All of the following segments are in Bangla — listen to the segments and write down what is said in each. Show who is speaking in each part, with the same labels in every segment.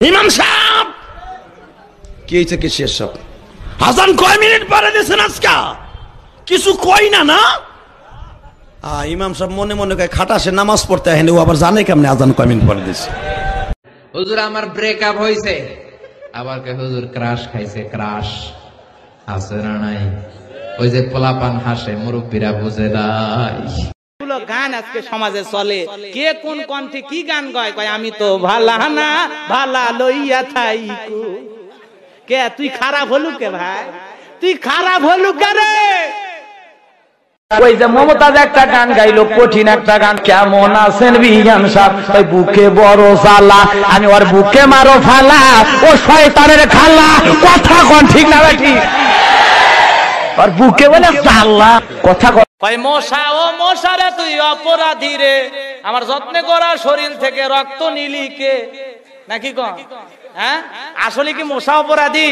Speaker 1: ইমাম সাহেব! কি হয়েছে কি শেষ সব? হাসান কয় মিনিট পরে দিয়েছেন আজকা? কিছু কই না না? আ, ইমাম সাহেব মনে মনে কয় খাটাসে নামাজ পড়তে হেন ও আবার জানে কেমনে আজান কয় মিনিট পরে দিছে।
Speaker 2: হুজুর আমার ব্রেকআপ হয়েছে আবার কে হুজুর ক্রাশ খাইছে ক্রাশ আছে না নাই? ওই যে পোলাপান হাসে মুরব্বীরা বুঝে নাই।
Speaker 3: গান আজকে সমাজে চলে। কে কোন কণ্ঠে কি গান গায় কয়, আমি তো ভালা না, ভালা লইয়া থাইকু। কে, তুই খারাপ হলু কে ভাই? তুই খারাপ হলু কে
Speaker 4: ওই যে মমতাজ একটা গান গাইলো, কঠিন একটা গান। কেমন আছেন বিজ্ঞান সাহ? ওই বুকে বড় জ্বালা, আমি ওর বুকে মারো ফালা। ও শয়তানের খালা, কথা কোন ঠিক না ঠিক ওর বুকে বলে জ্বালা, কথা
Speaker 3: কয়, মশা, ও মশা রে, তুই অপরাধী রে। আমার যত্নে করা শরীর থেকে রক্ত নিলি কে? নাকি কন? হ্যাঁ? আসলে কি মশা অপরাধী?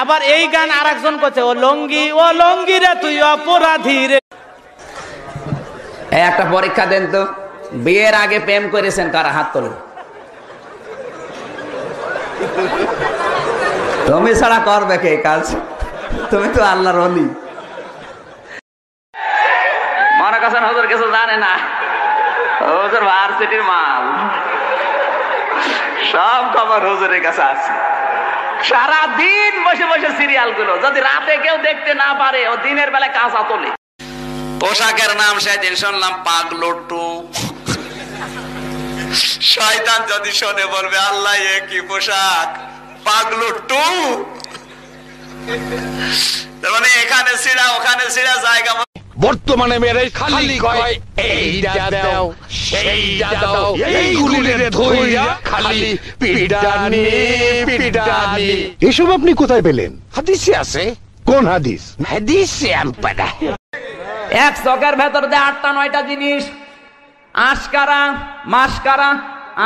Speaker 3: আবার এই গান আর একজন করছে, ও লঙ্গি ও লঙ্গি রে, তুই অপরাধী রে।
Speaker 5: একটা পরীক্ষা দেন তো, বিয়ের আগে প্রেম করেছেন কারা হাত তোলেন তুমি ছাড়া করবে কে কাজ? তুমি তো আল্লাহর অলি মনে করছেন হুজুর কিছু জানে না। হুজুর ভার্সিটির মাল। সব খবর হুজুরের কাছে আছে। সারা দিন বসে বসে সিরিয়ালগুলো যদি রাতে কেউ দেখতে না পারে, ও দিনের বেলা পোশাকের নাম সেদিন শুনলাম শয়তান যদি শোনে, বলবে, আল্লাহ, এ কি পোশাক? পাগলো টু? মানে এখানে ছিড়া, ওখানে ছিড়া, জায়গা
Speaker 6: বর্তমানে মেরে খালি কয় এইটা দাও সেইটা দাও এইগুলিরে ধইরা খালি পিটানি পিটানি
Speaker 7: এসব আপনি কোথায় পেলেন?
Speaker 6: হাদিসে আছে।
Speaker 7: কোন হাদিস?
Speaker 6: হাদিসে আম
Speaker 5: এক চকের ভেতর দিয়ে আটটা নয়টা জিনিস। আশকারা মাসকারা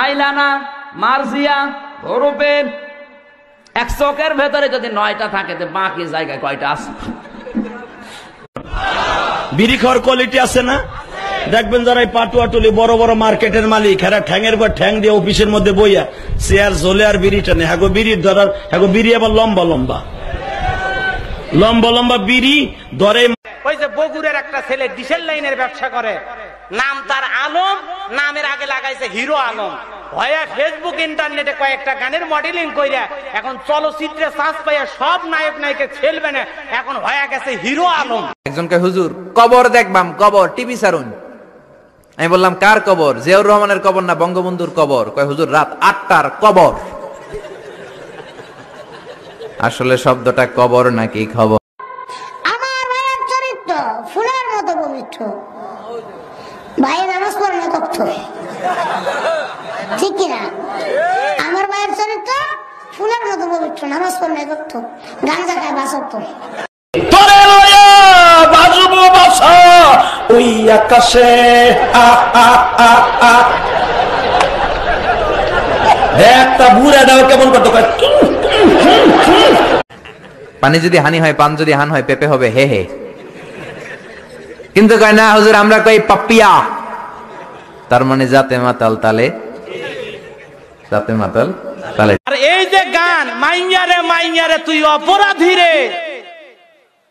Speaker 5: আইলানা মার্জিয়া ভরুপেন এক চকের ভেতরে যদি নয়টা থাকে বাকি জায়গায় কয়টা আছে?
Speaker 1: বিড়ি খাওয়ার কোয়ালিটি আছে না? দেখবেন যারা এই পাটুয়া টুলি বড় বড় মার্কেটের মালিক, এরা ঠ্যাঙের পর ঠ্যাং দিয়ে অফিসের মধ্যে বইয়া চেয়ার ঝোলে আর বিড়ি টানে হ্যাগো বিড়ির ধরার হ্যাগো বিড়ি আবার লম্বা লম্বা। লম্বা লম্বা বিড়ি ধরে
Speaker 3: ওই যে বগুড়ের একটা ছেলে ডিসেল লাইনের ব্যবসা করে। নাম তার আলম, নামের আগে লাগাইছে হিরো আলম। ভয়া ফেসবুক ইন্টারনেটে কয়েকটা গানের মডেলিং কইরা এখন চলচ্চিত্রে সাজ পাইয়া সব নায়ক নায়িকা ছেলবে না, এখন হয়ে গেছে হিরো আলম।
Speaker 2: একজনকে, হুজুর, কবর দেখবাম, কবর, টিভি সারুন আমি বললাম, কার কবর? জিয়াউর রহমানের কবর না বঙ্গবন্ধুর কবর? কয়, হুজুর, রাত আটটার কবর। আসলে শব্দটা কবর নাকি খবর
Speaker 8: আমার ভাইয়ের চরিত্র ফুলের মতো পবিত্র ভাই নামাজ পড়ে না তথ্য ঠিক কিনা? আমার ভাইয়ের চরিত্র ফুলের মতো পবিত্র নামাজ পড়ে না তথ্য গাঞ্জা খায় বাসত্ব
Speaker 1: তোরে লয়া বাজবো বাসা ওই আকাশে আ আ আ আ। একটা বুড়া দাও কেমন করতে
Speaker 2: পানি যদি হানি হয় পান যদি হান হয় পেপে হবে হে হে। কিন্তু কয় না হুজুর আমরা কই পাপিয়া। তার মানে জাতে মাতাল তালে? যাতে মাতাল তালে।
Speaker 3: আর এই যে গান মাইয়ারে মাইয়ারে তুই অপরাধী রে।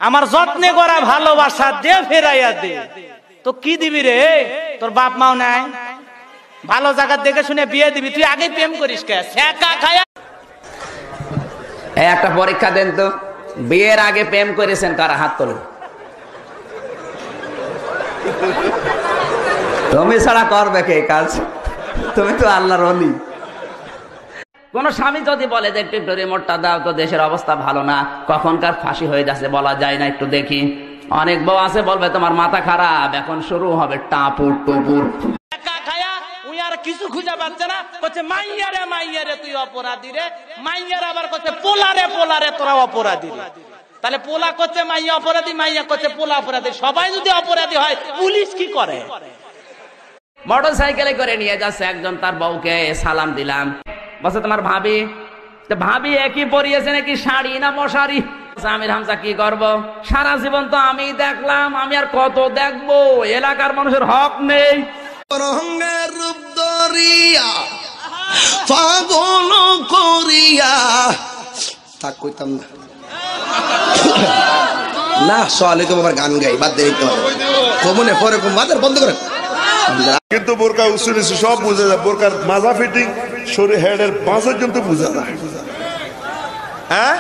Speaker 3: আমার যত্নে করা ভালোবাসা দে ফেরাইয়া দে। তো কি দিবি রে? তোর বাপ মাও নাই। ভালো জায়গা দেখে শুনে বিয়ে দিবি। তুই আগে প্রেম করিস কে? শেখা খায়া।
Speaker 5: এই একটা পরীক্ষা দেন তো। বিয়ের আগে প্রেম করেছেন কারা হাত তোলেন? তুমি ছাড়া করবে কে কাজ? তুমি তো আল্লাহর অলি কোন স্বামী যদি বলে যে একটু রিমোটটা দাও তো দেশের অবস্থা ভালো না। কখনকার ফাঁসি হয়ে যাচ্ছে বলা যায় না একটু দেখি। অনেক বউ আছে বলবে তোমার মাথা খারাপ এখন শুরু হবে টাপুর টুপুর।
Speaker 3: কিছু খুঁজে পাচ্ছে না। করছে মাইয়ারে মাইয়ারে তুই অপরাধী রে। মাইয়ার আবার করছে পোলারে পোলারে তোরা অপরাধী রে। তাহলে পোলা করছে মাইয়া অপরাধী মাইয়া করছে পোলা অপরাধী। সবাই যদি অপরাধী হয় পুলিশ কি করে?
Speaker 5: মোটর সাইকেলে করে নিয়ে যাচ্ছে একজন তার বউকে, সালাম দিলাম। বলছে, তোমার ভাবি? তো ভাবি একই পরিয়েছে নাকি শাড়ি না মশারি? আমির হামসা কি করব? সারা জীবন তো আমি দেখলাম, আমি আর কত দেখব? এলাকার মানুষের হক নেই।
Speaker 6: রঙের রূপ দরিয়া পাগল
Speaker 9: থাক কইতাম না। না সালামালাইকুম আমার গান গাই, বাদ দিয়ে কমনে পরে কম মাদার বন্ধ করেন
Speaker 10: কিন্তু বোরকা উঁচু নিচু সব বোঝা যায়। বোরকার মাজা ফিটিং শরীর হেডের পাঁচ পর্যন্ত বোঝা যায়। হ্যাঁ?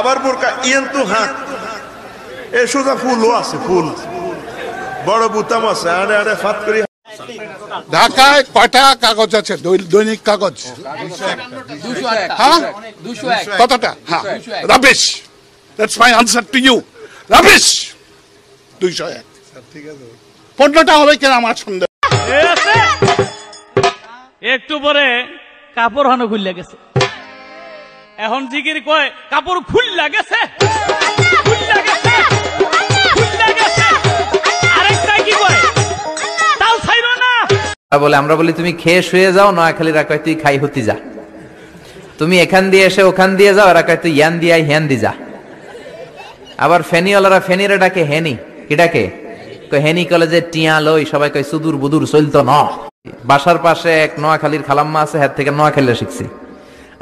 Speaker 10: আবার বোরকা ইয়েন তো হাত। এ সোজা ফুলও আছে ফুল। বড় বুতাম আছে। আরে আরে ফাত করি।
Speaker 7: ঢাকায় কয়টা কাগজ আছে? দৈনিক কাগজ? হ্যাঁ? কতটা? হ্যাঁ। Rubbish. That's my answer to you rubbish! দুইশো এক। পনেরোটা হবে কিনা আমার সন্দেহ।
Speaker 3: একটু পরে কাপড় হানো খুললে গেছে। এখন জিগির কয় কাপড় খুললা গেছে? খুললা গেছে? খুললা গেছে? আরেকটা কি কয়? তাও ছাইরো না।
Speaker 2: আমরা বলে আমরা বলি তুমি খেয়ে শুয়ে যাও নোয়াখালী রাখায় তুই খাই হতি যা। তুমি এখান দিয়ে এসে ওখান দিয়ে যাও রাখায় তুই ইয়ান দিয়ে হ্যান দি যা। আবার ফেনিওয়ালারা ফেনিরে ডাকে হেনি কি ডাকে? কয় হেনি কলেজে টিয়া লই সবাই কয়, সুদূর বুদুর চলতো ন বাসার পাশে এক নোয়াখালীর খালাম্মা আছে হাত থেকে নোয়াখালী শিখছি।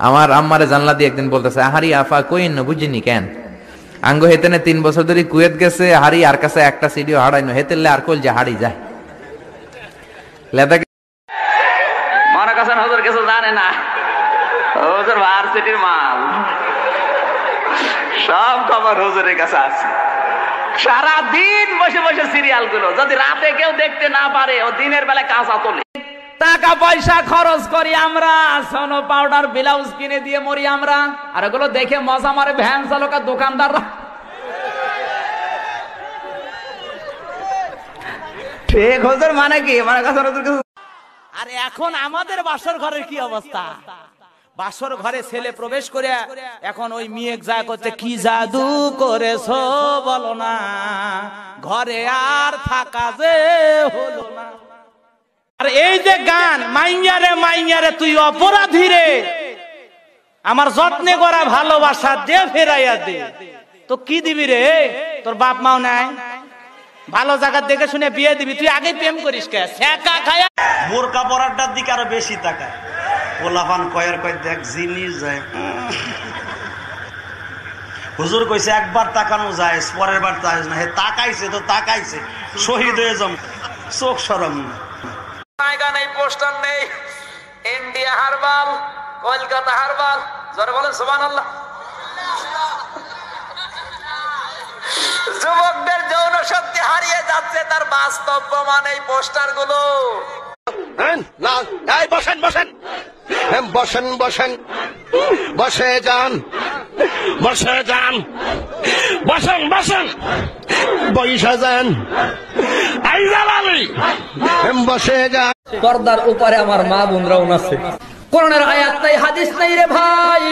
Speaker 2: আমার আম্মারে জানলা দিয়ে একদিন বলতেছে, আহারি আফা কইন বুঝিনি কেন? আঙ্গ হেতেনে তিন বছর ধরে কুয়েত গেছে হারি আর কাছে একটা সিডিও হারাইনো হেতেলে আর কল যে হারি যায়। লেদা
Speaker 5: মনে করছেন হুজুর কিছু জানে না? হুজুর ভার্সিটির মাল। সব খবর হুজুরের কাছে আছে। সারা দিন বসে বসে সিরিয়ালগুলো যদি রাতে কেউ দেখতে না পারে ও দিনের বেলা কাঁচা তোলে টাকা পয়সা খরচ করি আমরা সোনো পাউডার ব্লাউজ কিনে দিয়ে মরি আমরা। আর ওগুলো দেখে মজা মারে ভ্যান চালক আর দোকানদাররা। ঠিক হুজুর মানে কি? মানে কথা হুজুর
Speaker 3: আর এখন আমাদের বাসর ঘরের কি অবস্থা? বাসর ঘরে ছেলে প্রবেশ করে এখন ওই মেয়ে যা করছে কি জাদু করেছ বলো না। ঘরে আর থাকা যে হলো না। আর এই যে গান মাইয়ারে মাইয়ারে তুই অপরাধী রে আমার যত্নে করা ভালোবাসা দে ফেরাইয়া দে। তো কি দিবি রে? তোর বাপ মাও নাই। ভালো জায়গা দেখে শুনে বিয়ে দিবি। তুই আগে প্রেম করিস কে?
Speaker 1: বোরকা পরারটার দিকে আরও বেশি তাকায়। পোলাফান কয়ের কয় দেখ জিনিস যায়। হুজুর কইছে একবার তাকানো যায় পরের বার তাকাইস না। হে তাকাইছে তো তাকাইছে। শহীদ হয়ে যাম চোখ সরম। না
Speaker 5: জায়গা নেই পোস্টার নেই। India herbal Kolkata herbal. জোরে বলেন সুবান আল্লাহ যুবকদের যৌন শক্তি হারিয়ে যাচ্ছে তার বাস্তব প্রমাণ এই পোস্টারগুলো
Speaker 6: না বসেন বসেন। হ্যাঁ, বসেন বসেন। বসে যান। বসে যান। বসেন বসেন। বৈশা যান। হ্যাঁ, বসে যান।
Speaker 5: পর্দার উপরে আমার মা বোনরাও নাচে। কোরআনের আয়াত নাই হাদিস নাই রে ভাই।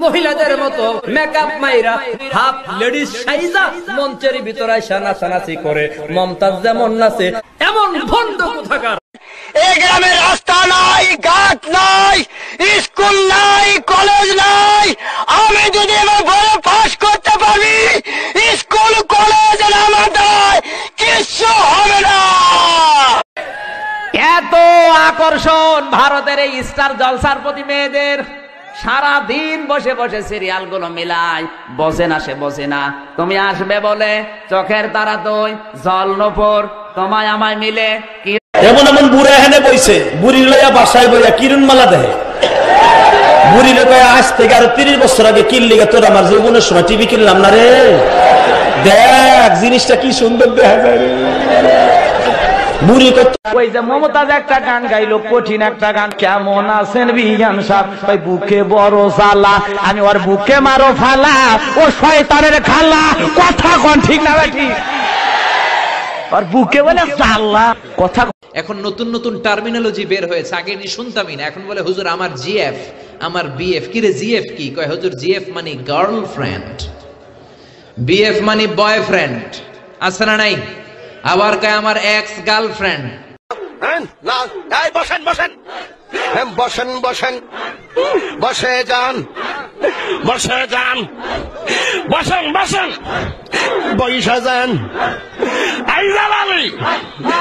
Speaker 5: মহিলাদের মতো মেকআপ মাইরা হাফ লেডিস সাইজা মঞ্চের ভিতরে সানা নাচানাচি করে। মমতাজ যেমন নাচে এমন ভণ্ড কোথাকার?
Speaker 6: এই গ্রামে রাস্তা নাই, ঘাট নাই, স্কুল নাই, কলেজ নাই। আমি যদি আমার বড় পাস করতে পারি, স্কুল, কলেজ কিচ্ছু হবে না।
Speaker 5: এত আকর্ষণ ভারতের এই স্টার জলসার প্রতি মেয়েদের। সারা দিন বসে বসে সিরিয়ালগুলো মিলাই। বসে না সে বসে না। তুমি আসবে বলে চোখের তারা তুই জল নপুর, তোমায় আমায় মিলে কি
Speaker 1: এমন এমন বুড়ে হেনে বইছে বুড়ি লইয়া বাসায় বইয়া কিরণ মালা দেহে। বুড়ি লোকায় আজ থেকে আরও তিরিশ বছর আগে কিনলি গে, তোর আমার জীবনের সময় টিভি কিনলাম না রে। দেখ, জিনিসটা কি সুন্দর দেখা যায় রে।
Speaker 4: একটা গান কেমন আছেন বড় আমি ওর বুকে মারো ফালা, ও শয়তানের খালা, কথা কোন ঠিক না ঠিক ওর বুকে বলে কথা
Speaker 11: এখন নতুন নতুন টার্মিনোলজি বের হয়েছে আগে নি শুনতামই না এখন বলে হুজুর আমার জিএফ আমার বিএফ কি রে জিএফ কি? কয় হুজুর জিএফ মানে গার্লফ্রেন্ড বিএফ মানে বয়ফ্রেন্ড আছে না নাই? আবার কয় আমার এক্স গার্লফ্রেন্ড
Speaker 6: হ্যাঁ, না বসেন বসেন। বসেন বসেন। বসে যান। বসে যান। বসেন বসেন। বৈশা যান।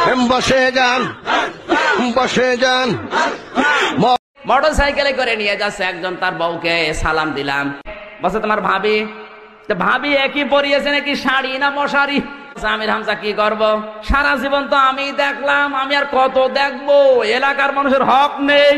Speaker 6: হ্যাঁ, বসে যান। বসে যান।
Speaker 5: মোটর সাইকেলে করে নিয়ে যাচ্ছে একজন তার বউকে সালাম দিলাম। বসে তোমার ভাবি? তো ভাবি একই পরিয়েছে নাকি শাড়ি না মশারি? আমির হামজা কি করব? সারা জীবন তো আমি দেখলাম, আমি আর কত দেখব? এলাকার মানুষের হক নেই।